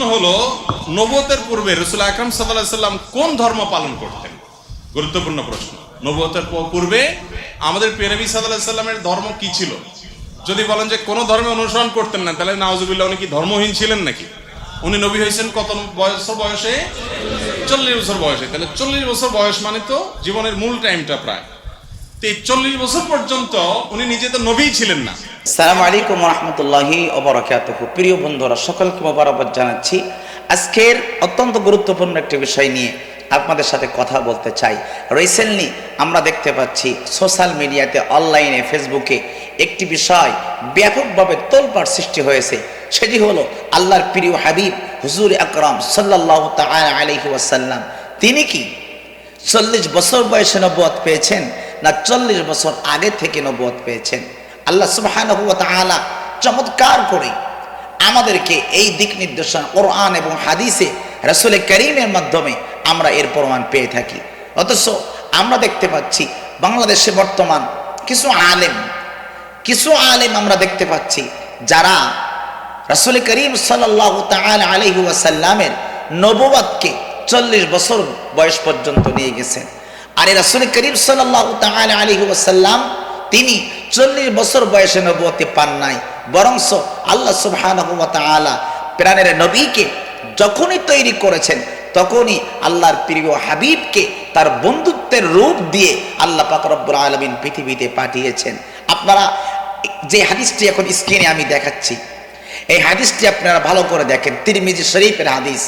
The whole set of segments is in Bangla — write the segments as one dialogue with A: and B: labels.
A: প্রশ্ন হলো নবতের পূর্বে রসুল আকরম সাল্লাম কোন ধর্ম পালন করতেন? গুরুত্বপূর্ণ প্রশ্ন। নবতের পূর্বে আমাদের পেনবী সাল্লাহ সাল্লামের ধর্ম কি ছিল? যদি বলেন যে কোনো ধর্মে অনুসরণ করতেন না, তাহলে নাওজুবিল্লাহ উনি কি ধর্মহীন ছিলেন নাকি? উনি নবী হয়েছেন কত বছর বয়সে? চল্লিশ বছর বয়সে। তাহলে চল্লিশ বছর বয়স মানে তো জীবনের মূল টাইমটা প্রায়। এই বছর পর্যন্ত উনি নিজে তো নবীই ছিলেন না।
B: সালাম আলাইকুম রহমতুল্লাহি অবরাকাতুহ প্রিয় বন্ধুরা, সকলকে মোবারকবাদ জানাচ্ছি। আজকের অত্যন্ত গুরুত্বপূর্ণ একটি বিষয় নিয়ে আপনাদের সাথে কথা বলতে চাই। রিসেন্টলি আমরা দেখতে পাচ্ছি সোশ্যাল মিডিয়াতে অনলাইনে ফেসবুকে একটি বিষয় ব্যাপকভাবে তোলপাড় সৃষ্টি হয়েছে। সেটি হলো আল্লাহর প্রিয় হাবিব হুজুর আকরাম সাল্লাহ তাআলা আলাইহি ওয়াসাল্লাম। তিনি কি চল্লিশ বছর বয়সে নবুয়ত পেয়েছেন? না চল্লিশ বছর আগে থেকে নবুয়ত পেয়েছেন। আল্লাহ ওয়া চমৎকার করে আমাদেরকে এই দিক নির্দেশনা কোরআন এবং হাদিসে, রাসূল করিমের মাধ্যমে আমরা এর প্রমাণ পেয়ে থাকি। অথচ আমরা দেখতে পাচ্ছি বাংলাদেশে বর্তমান কিছু আলেম কিছু আলেম আমরা দেখতে পাচ্ছি যারা রাসূল করিম সাল্লাল্লাহু তাআলা আলাইহি ওয়াসাল্লামের নবুয়াতকে চল্লিশ বছর বয়স পর্যন্ত নিয়ে গেছেন। আর এই রাসূল করিম সাল্লাল্লাহু তাআলা আলাইহি ওয়াসাল্লাম তিনি চল্লিশ বছর বয়সে নবুয়তি পান নাই। বরংস আল্লাহ সুবহানাহু ওয়া প্রাণের নবীকে যখনই তৈরি করেছেন, তখনই আল্লাহর প্রিয় হাবিবকে তার বন্ধুত্বের রূপ দিয়ে আল্লাহ পাক আলামিন পৃথিবীতে পাঠিয়েছেন। আপনারা যে হাদিসটি এখন স্ক্রিনে আমি দেখাচ্ছি, এই হাদিসটি আপনারা ভালো করে দেখেন। তিরমিজি শরীফের হাদিস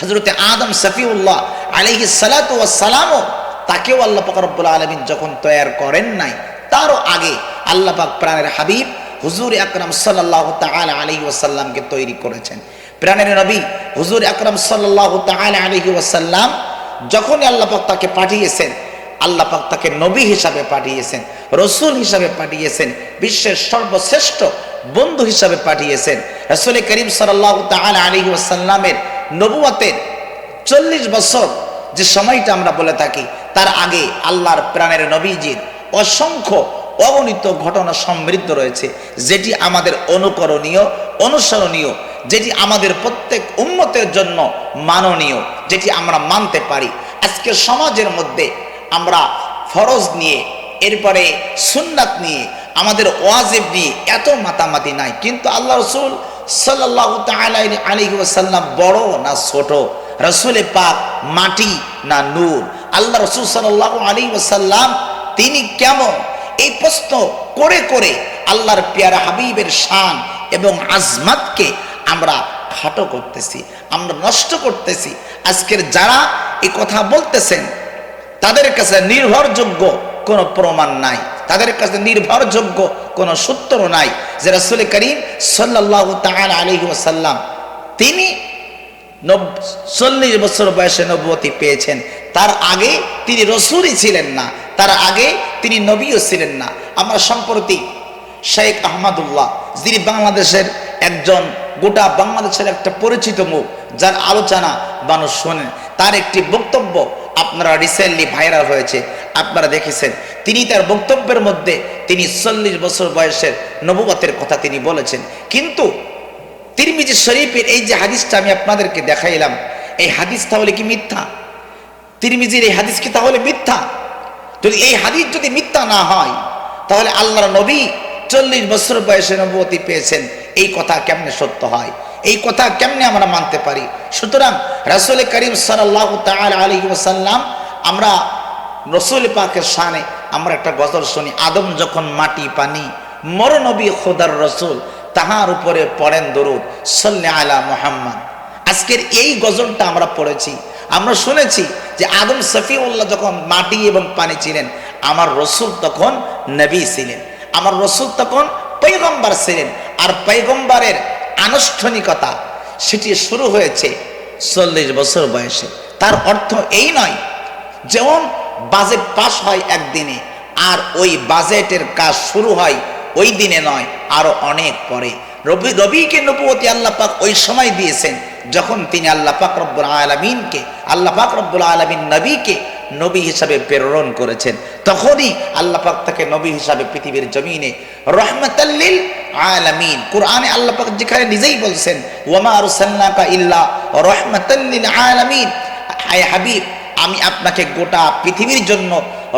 B: হজরতে আদম সফিউল্লাহ আলহি সালাতু সালামও তাকেও আল্লাহ পাক রব্বুল আলমিন যখন তৈয়ার করেন নাই, তারও আগে আল্লাহ পাক প্রাণের হাবিব হুজুর আকরাম সাল্লাহ তাআলা আলাইহি ওয়াসাল্লামকে তৈরি করেছেন। প্রাণের নবী হুজুর আকরাম সাল্লাহ তাআলা আলাইহি ওয়াসাল্লাম যখনই আল্লাহ পাক তাকে পাঠিয়েছেন, আল্লাহ পাক তাকে নবী হিসাবে পাঠিয়েছেন, রসুল হিসাবে পাঠিয়েছেন, বিশ্বের সর্বশ্রেষ্ঠ বন্ধু হিসাবে পাঠিয়েছেন। রসুল করিম সাল্লাহ তাআলা আলাইহি ওয়াসাল্লামের নবুয়াতের চল্লিশ বছর যে সময়টা আমরা বলে থাকি, তার আগে আল্লাহর প্রাণের নবীজির অসংখ্য অগণিত ঘটনা সমৃদ্ধ রয়েছে, যেটি আমাদের অনুকরণীয়, অনুসরণীয়, যেটি আমাদের প্রত্যেক উন্মতের জন্য মাননীয়, যেটি আমরা মানতে পারি। আজকের সমাজের মধ্যে আমরা ফরজ নিয়ে, এরপরে সুন্নাত নিয়ে, আমাদের ওয়াজেব নিয়ে এত মাতামাতি নাই। কিন্তু আল্লাহ রসুল সাল্লাহ আলাইহি ওয়াসাল্লাম বড় না ছোট? রসুলে পাক মাটি না নূর। আল্লাহ রসুল সাল্লাহ আলী ওয়াসাল্লাম তিনি কেমন? এই প্রশ্ন করে করে আল্লাহর পেয়ারা হাবিবের শান এবং আজমাতকে আমরা খাটো করতেছি, আমরা নষ্ট করতেছি। আজকের যারা এই কথা বলতেছেন, তাদের কাছে নির্ভরযোগ্য কোনো প্রমাণ নাই। তাদের কাছে নির্ভরযোগ্য কোনো সূত্র নাই যে রাসূল করিম সাল্লাল্লাহু তাআলা আলাইহি ওয়াসাল্লাম তিনি চল্লিশ বছর বয়সে নবুয়তি পেয়েছেন। তার আগে তিনি রসুলই ছিলেন না। তার আগে তিনি নবীও ছিলেন না। আমরা সম্প্রতি শেখ আহমদুল্লাহ, যিনি বাংলাদেশের একজন, গোটা বাংলাদেশের একটা পরিচিত মুখ, যার আলোচনা মানুষ শোনেন। তার একটি বক্তব্য আপনারা রিসেন্টলি ভাইরাল হয়েছে। আপনারা দেখেছেন। তিনি তার বক্তব্যের মধ্যে তিনি চল্লিশ বছর বয়সের নবুবতের কথা তিনি বলেছেন। কিন্তু তিরমিজি শরীফের এই যে হাদিসটা আমি আপনাদেরকে দেখাইলাম, এই হাদিস তাহলে কি মিথ্যা? তিরমিজির এই হাদিস কি তাহলে মিথ্যা? যদি এই হাদিস যদি মিথ্যা না হয়, তাহলে আল্লাহর নবী চল্লিশ বছর বয়সে নবতী পেয়েছেন। এই কথা কেমনে সত্য হয়? এই কথা কেমনে আমরা মানতে পারি? সুতরাং রাসুল করিম সাল্লাহ তাল আলী ওসাল্লাম আমরা রসুল পাকের শানে আমরা একটা গজল শুনি, আদম যখন মাটি পানি মর নবী খোদার রসুল। তাহার উপরে পড়েন দরুদ, সল্লে আলা মোহাম্মদ। আজকের এই গজলটা আমরা পড়েছি। আমরা শুনেছি যে আদম সফিউল্লাহ যখন মাটি এবং পানি ছিলেন, আমার রসুল তখন নবী ছিলেন। আমার রসুল তখন পৈগম্বার ছিলেন। আর পৈগম্বারের আনুষ্ঠানিকতা, সেটি শুরু হয়েছে চল্লিশ বছর বয়সে। তার অর্থ এই নয়, যেমন বাজেট পাস হয় একদিনে, আর ওই বাজেটের কাজ শুরু হয় ওই দিনে নয়, আরও অনেক পরে। রবি রবিকে নবুয়তি আল্লাহ পাক ওই সময় দিয়েছেন, যখন তিনি আল্লাহ পাক রব্বুল আলমিনকে, আল্লাহ পাক রব্বুল আলমিন নবীকে নবী হিসাবে প্রেরণ করেছেন। তখনই আল্লাহ পাক তাকে নবী হিসাবে পৃথিবীর জমিনে রহমতাল্লিল আলামিন, কোরআনে আল্লাহ পাক যেখানে নিজেই বলছেন, ওয়ামা আরসালনাকা ইল্লা রহমাতাল্লিল আলামিন। হায় হাবিব, আমি আপনাকে গোটা পৃথিবীর জন্য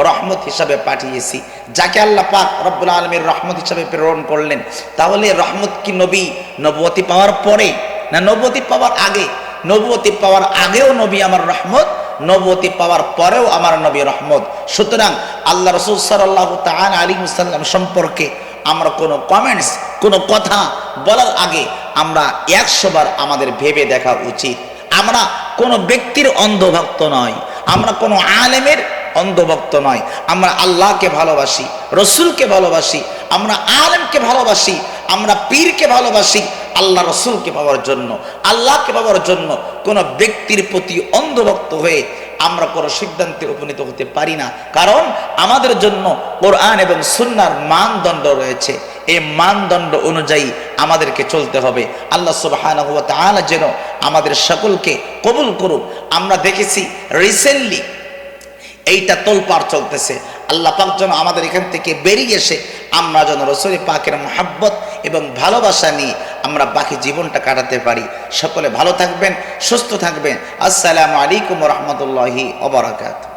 B: রহমত হিসাবে পাঠিয়েছি। যাকে আল্লাহ পাক রব্বুল আলমীর রহমত হিসাবে প্রেরণ করলেন, তাহলে রহমত কি নবী? নবতী পাওয়ার পরে না নবতী পাওয়ার আগে? নবতী পাওয়ার আগেও নবী আমার রহমত নবতী পাওয়ার পরেও আমার নবী রহমত। সুতরাং আল্লাহ রসুল সাল্লাহ তাল আলী সাল্লাম সম্পর্কে আমরা কোনো কমেন্টস কোনো কথা বলার আগে আমরা একশোবার আমাদের ভেবে দেখা উচিত। আমরা কোনো ব্যক্তির অন্ধভক্ত নয়, আমরা কোনো আলেমের অন্ধভক্ত নয়। আমরা আল্লাহকে ভালোবাসি, রসুলকে ভালোবাসি, আমরা আলেমকে ভালোবাসি, আমরা পীরকে ভালোবাসি, আল্লাহ রসুলকে পাওয়ার জন্য, আল্লাহকে পাওয়ার জন্য কোনো ব্যক্তির প্রতি অন্ধভক্ত হয়ে আমরা কোনো সিদ্ধান্তে উপনীত হতে পারি না। কারণ আমাদের জন্য কোরআন এবং সুন্নার মানদণ্ড রয়েছে। এই মানদণ্ড অনুযায়ী আমাদেরকে চলতে হবে। আল্লাহ ওয়া যেন আমাদের সকলকে কবুল করুক। আমরা দেখেছি রিসেন্টলি এইটা তোলপাড় চলতেছে। আল্লাহ পাক যেন আমাদের এখান থেকে বেরিয়ে এসে আমরা যেন রসুল পাকের মহাব্বত এবং ভালোবাসা নিয়ে আমরা বাকি জীবনটা কাটাতে পারি। সকলে ভালো থাকবেন, সুস্থ থাকবেন। আসসালামু আলাইকুম রহমতুল্লাহি অবরাকাত